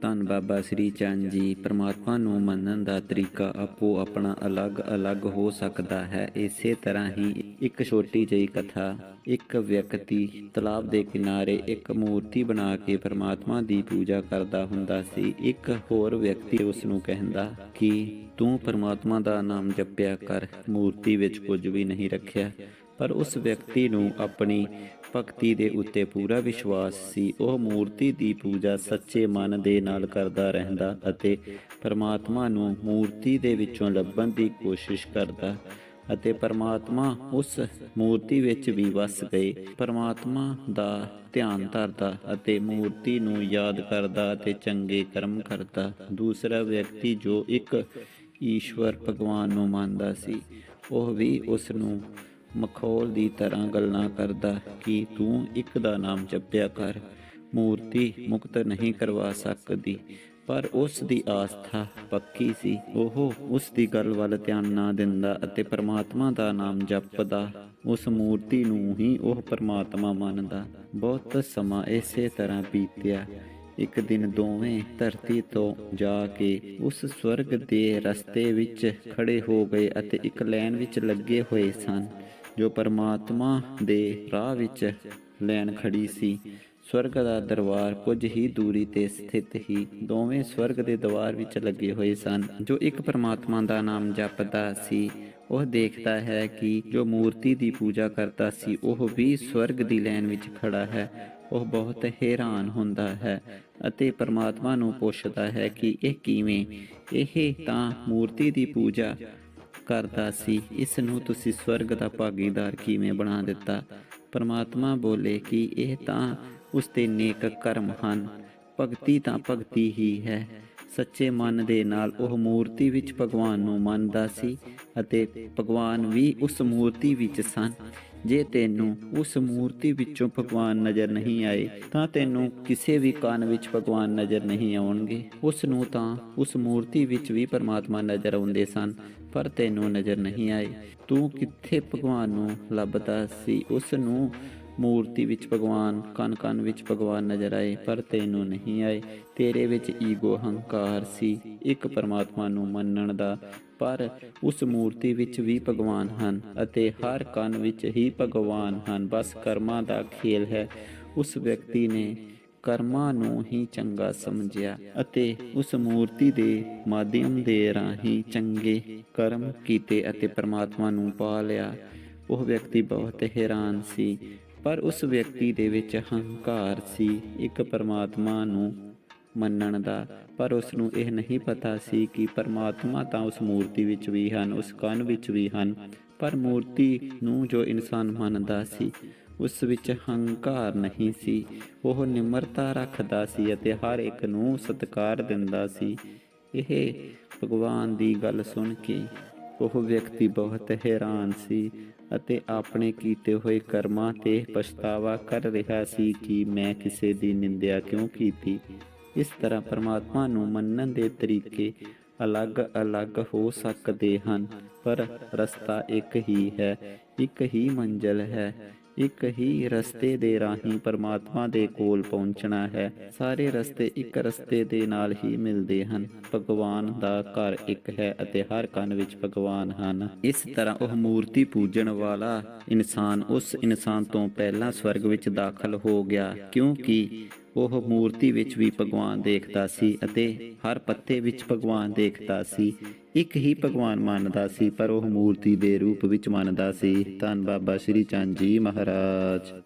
ਧੰਨ ਬਾਬਾ ਸ੍ਰੀ ਚੰਦ ਜੀ। ਪ੍ਰਮਾਤਮਾ ਨੂੰ ਮੰਨਣ ਦਾ ਤਰੀਕਾ ਆਪੋ ਆਪਣਾ ਅਲੱਗ-ਅਲੱਗ ਹੋ ਸਕਦਾ ਹੈ। ਇਸੇ ਤਰ੍ਹਾਂ ਹੀ ਇੱਕ ਛੋਟੀ ਜਿਹੀ ਕਥਾ, ਇੱਕ ਵਿਅਕਤੀ ਤਲਾਬ ਦੇ ਕਿਨਾਰੇ ਇੱਕ ਮੂਰਤੀ ਬਣਾ ਕੇ ਪ੍ਰਮਾਤਮਾ ਦੀ ਪੂਜਾ ਕਰਦਾ ਹੁੰਦਾ ਸੀ। ਇੱਕ ਹੋਰ ਵਿਅਕਤੀ ਉਸ ਨੂੰ ਕਹਿੰਦਾ ਕਿ ਤੂੰ ਪ੍ਰਮਾਤਮਾ ਦਾ ਨਾਮ ਜਪਿਆ ਕਰ। ਮੂਰਤੀ ਵਿੱਚ ਕੁਝ ਵੀ ਨਹੀਂ ਰੱਖਿਆ। ਪਰ ਉਸ ਵਿਅਕਤੀ ਨੂੰ ਆਪਣੀ ਭਗਤੀ ਦੇ ਉੱਤੇ ਪੂਰਾ ਵਿਸ਼ਵਾਸ ਸੀ। ਉਹ ਮੂਰਤੀ ਦੀ ਪੂਜਾ ਸੱਚੇ ਮਨ ਦੇ ਨਾਲ ਕਰਦਾ ਰਹਿੰਦਾ ਅਤੇ ਪਰਮਾਤਮਾ ਨੂੰ ਮੂਰਤੀ ਦੇ ਵਿੱਚੋਂ ਲੱਭਣ ਦੀ ਕੋਸ਼ਿਸ਼ ਕਰਦਾ ਅਤੇ ਪਰਮਾਤਮਾ ਉਸ ਮੂਰਤੀ ਵਿੱਚ ਵੀ ਵਸ ਗਏ। ਪਰਮਾਤਮਾ ਦਾ ਧਿਆਨ ਧਰਦਾ ਅਤੇ ਮੂਰਤੀ ਨੂੰ ਯਾਦ ਕਰਦਾ ਅਤੇ ਚੰਗੇ ਕਰਮ ਕਰਦਾ। ਦੂਸਰਾ ਵਿਅਕਤੀ ਜੋ ਇੱਕ ਈਸ਼ਵਰ ਭਗਵਾਨ ਨੂੰ ਮੰਨਦਾ ਸੀ, ਉਹ ਵੀ ਉਸ ਨੂੰ ਮਖੌਲ ਦੀ ਤਰ੍ਹਾਂ ਗੱਲਾਂ ਕਰਦਾ ਕਿ ਤੂੰ ਇੱਕ ਦਾ ਨਾਮ ਜਪਿਆ ਕਰ, ਮੂਰਤੀ ਮੁਕਤ ਨਹੀਂ ਕਰਵਾ ਸਕਦੀ। ਪਰ ਉਸ ਦੀ ਆਸਥਾ ਪੱਕੀ ਸੀ। ਉਹ ਉਸ ਦੀ ਗੱਲ ਵੱਲ ਧਿਆਨ ਨਾ ਦਿੰਦਾ ਅਤੇ ਪਰਮਾਤਮਾ ਦਾ ਨਾਮ ਜਪਦਾ, ਉਸ ਮੂਰਤੀ ਨੂੰ ਹੀ ਉਹ ਪਰਮਾਤਮਾ ਮੰਨਦਾ। ਬਹੁਤ ਸਮਾਂ ਇਸੇ ਤਰ੍ਹਾਂ ਬੀਤਿਆ। ਇੱਕ ਦਿਨ ਦੋਵੇਂ ਧਰਤੀ ਤੋਂ ਜਾ ਕੇ ਉਸ ਸਵਰਗ ਦੇ ਰਸਤੇ ਵਿੱਚ ਖੜੇ ਹੋ ਗਏ ਅਤੇ ਇੱਕ ਲਾਈਨ ਵਿੱਚ ਲੱਗੇ ਹੋਏ ਸਨ। ਜੋ ਪਰਮਾਤਮਾ ਦੇ ਰਾਹ ਵਿੱਚ ਲੈਣ ਖੜੀ ਸੀ। ਸਵਰਗ ਦਾ ਦਰਬਾਰ ਕੁਝ ਹੀ ਦੂਰੀ ਤੇ ਸਥਿਤ ਹੀ ਦੋਵੇਂ ਸਵਰਗ ਦੇ ਦਰਬਾਰ ਵਿੱਚ ਲੱਗੇ ਹੋਏ ਸਨ। ਜੋ ਇੱਕ ਪਰਮਾਤਮਾ ਦਾ ਨਾਮ ਜਪਦਾ ਸੀ, ਉਹ ਦੇਖਦਾ ਹੈ ਕਿ ਜੋ ਮੂਰਤੀ ਦੀ ਪੂਜਾ ਕਰਦਾ ਸੀ, ਉਹ ਵੀ ਸਵਰਗ ਦੀ ਲਾਈਨ ਵਿੱਚ ਖੜਾ ਹੈ। ਉਹ ਬਹੁਤ ਹੈਰਾਨ ਹੁੰਦਾ ਹੈ ਅਤੇ ਪਰਮਾਤਮਾ ਨੂੰ ਪੁੱਛਦਾ ਹੈ ਕਿ ਇਹ ਕਿਵੇਂ? ਇਹ ਤਾਂ ਮੂਰਤੀ ਦੀ ਪੂਜਾ ਕਰਦਾ ਸੀ। ਇਸ ਨੂੰ ਤੁਸੀਂ ਸਵਰਗ ਦਾ ਭਾਗੀਦਾਰ ਕਿਵੇਂ ਬਣਾ ਦਿੱਤਾ? ਪਰਮਾਤਮਾ ਬੋਲੇ ਕਿ ਇਹ ਤਾਂ ਉਸ ਦੇ ਨੇਕ ਕਰਮ ਹਨ। ਭਗਤੀ ਤਾਂ ਭਗਤੀ ਹੀ ਹੈ। ਸੱਚੇ ਮਨ ਦੇ ਨਾਲ ਉਹ ਮੂਰਤੀ ਵਿੱਚ ਭਗਵਾਨ ਨੂੰ ਮੰਨਦਾ ਸੀ ਅਤੇ ਭਗਵਾਨ ਵੀ ਉਸ ਮੂਰਤੀ ਵਿੱਚ ਸਨ। ਜੇ ਤੈਨੂੰ ਉਸ ਮੂਰਤੀ ਵਿੱਚੋਂ ਭਗਵਾਨ ਨਜ਼ਰ ਨਹੀਂ ਆਏ, ਤਾਂ ਤੈਨੂੰ ਕਿਸੇ ਵੀ ਕਾਨ ਵਿੱਚ ਭਗਵਾਨ ਨਜ਼ਰ ਨਹੀਂ ਆਉਣਗੇ। ਉਸ ਨੂੰ ਤਾਂ ਉਸ ਮੂਰਤੀ ਵਿੱਚ ਵੀ ਪਰਮਾਤਮਾ ਨਜ਼ਰ ਆਉਂਦੇ ਸਨ, ਪਰ ਤੈਨੂੰ ਨਜ਼ਰ ਨਹੀਂ ਆਏ। ਤੂੰ ਕਿੱਥੇ ਭਗਵਾਨ ਨੂੰ ਲੱਭਦਾ ਸੀ? ਉਸ ਨੂੰ ਮੂਰਤੀ ਵਿੱਚ ਭਗਵਾਨ ਕਨ ਕਨ ਵਿੱਚ ਭਗਵਾਨ ਨਜ਼ਰ ਆਏ, ਪਰ ਤੈਨੂੰ ਨਹੀਂ ਆਏ। ਤੇਰੇ ਵਿੱਚ ਈਗੋ ਹੰਕਾਰ ਸੀ, ਇੱਕ ਪਰਮਾਤਮਾ ਨੂੰ ਮੰਨਣ ਦਾ। ਪਰ ਉਸ ਮੂਰਤੀ ਵਿੱਚ ਵੀ ਭਗਵਾਨ ਹਨ ਅਤੇ ਹਰ ਕਨ ਵਿੱਚ ਹੀ ਭਗਵਾਨ ਹਨ। ਬਸ ਕਰਮਾਂ ਦਾ ਖੇਲ ਹੈ। ਉਸ ਵਿਅਕਤੀ ਨੇ ਕਰਮਾਂ ਨੂੰ ਹੀ ਚੰਗਾ ਸਮਝਿਆ ਅਤੇ ਉਸ ਮੂਰਤੀ ਦੇ ਮਾਧਿਅਮ ਦੇ ਰਾਹੀਂ ਚੰਗੇ ਕਰਮ ਕੀਤੇ ਅਤੇ ਪਰਮਾਤਮਾ ਨੂੰ ਪਾ ਲਿਆ। ਉਹ ਵਿਅਕਤੀ ਬਹੁਤ ਹੈਰਾਨ ਸੀ। ਪਰ ਉਸ ਵਿਅਕਤੀ ਦੇ ਵਿੱਚ ਹੰਕਾਰ ਸੀ, ਇੱਕ ਪਰਮਾਤਮਾ ਨੂੰ ਮੰਨਣ ਦਾ। ਪਰ ਉਸ ਨੂੰ ਇਹ ਨਹੀਂ ਪਤਾ ਸੀ ਕਿ ਪਰਮਾਤਮਾ ਤਾਂ ਉਸ ਮੂਰਤੀ ਵਿੱਚ ਵੀ ਹਨ, ਉਸ ਕੰਨ ਵਿੱਚ ਵੀ ਹਨ, ਪਰ ਮੂਰਤੀ ਨੂੰ ਜੋ ਇਨਸਾਨ ਮੰਨਦਾ ਸੀ, ਉਸ ਵਿੱਚ ਹੰਕਾਰ ਨਹੀਂ ਸੀ। ਉਹ ਨਿਮਰਤਾ ਰੱਖਦਾ ਸੀ ਅਤੇ ਹਰ ਇੱਕ ਨੂੰ ਸਤਿਕਾਰ ਦਿੰਦਾ ਸੀ। ਇਹ ਭਗਵਾਨ ਦੀ ਗੱਲ ਸੁਣ ਕੇ ਉਹ ਵਿਅਕਤੀ ਬਹੁਤ ਹੈਰਾਨ ਸੀ ਅਤੇ ਆਪਣੇ ਕੀਤੇ ਹੋਏ ਕਰਮਾਂ ਤੇ ਪਛਤਾਵਾ ਕਰ ਰਿਹਾ ਸੀ ਕਿ ਮੈਂ ਕਿਸੇ ਦੀ ਨਿੰਦਿਆ ਕਿਉਂ ਕੀਤੀ। ਇਸ ਤਰ੍ਹਾਂ ਪਰਮਾਤਮਾ ਨੂੰ ਮੰਨਣ ਦੇ ਤਰੀਕੇ ਅਲੱਗ-ਅਲੱਗ ਹੋ ਸਕਦੇ ਹਨ, ਪਰ ਰਸਤਾ ਇੱਕ ਹੀ ਹੈ, ਇੱਕ ਹੀ ਮੰਜ਼ਲ ਹੈ। ਇੱਕ ਹੀ ਰਸਤੇ ਦੇ ਰਾਹੀਂ ਪਰਮਾਤਮਾ ਦੇ ਕੋਲ ਪਹੁੰਚਣਾ ਹੈ। ਸਾਰੇ ਰਸਤੇ ਇੱਕ ਰਸਤੇ ਦੇ ਨਾਲ ਹੀ ਮਿਲਦੇ ਹਨ। ਭਗਵਾਨ ਦਾ ਘਰ ਇੱਕ ਹੈ ਅਤੇ ਹਰ ਕੰਨ ਵਿੱਚ ਭਗਵਾਨ ਹਨ। ਇਸ ਤਰ੍ਹਾਂ ਉਹ ਮੂਰਤੀ ਪੂਜਣ ਵਾਲਾ ਇਨਸਾਨ ਉਸ ਇਨਸਾਨ ਤੋਂ ਪਹਿਲਾਂ ਸਵਰਗ ਵਿੱਚ ਦਾਖਲ ਹੋ ਗਿਆ। ਕਿਉਂਕਿ ਉਹ ਮੂਰਤੀ ਵਿੱਚ ਵੀ ਭਗਵਾਨ ਦੇਖਦਾ ਸੀ ਅਤੇ ਹਰ ਪੱਤੇ ਵਿੱਚ ਭਗਵਾਨ ਦੇਖਦਾ ਸੀ। ਇੱਕ ਹੀ ਭਗਵਾਨ ਮੰਨਦਾ ਸੀ, ਪਰ ਉਹ ਮੂਰਤੀ ਦੇ ਰੂਪ ਵਿੱਚ ਮੰਨਦਾ ਸੀ। ਧੰਨ ਬਾਬਾ ਸ਼੍ਰੀ ਚੰਦ ਜੀ ਮਹਾਰਾਜ।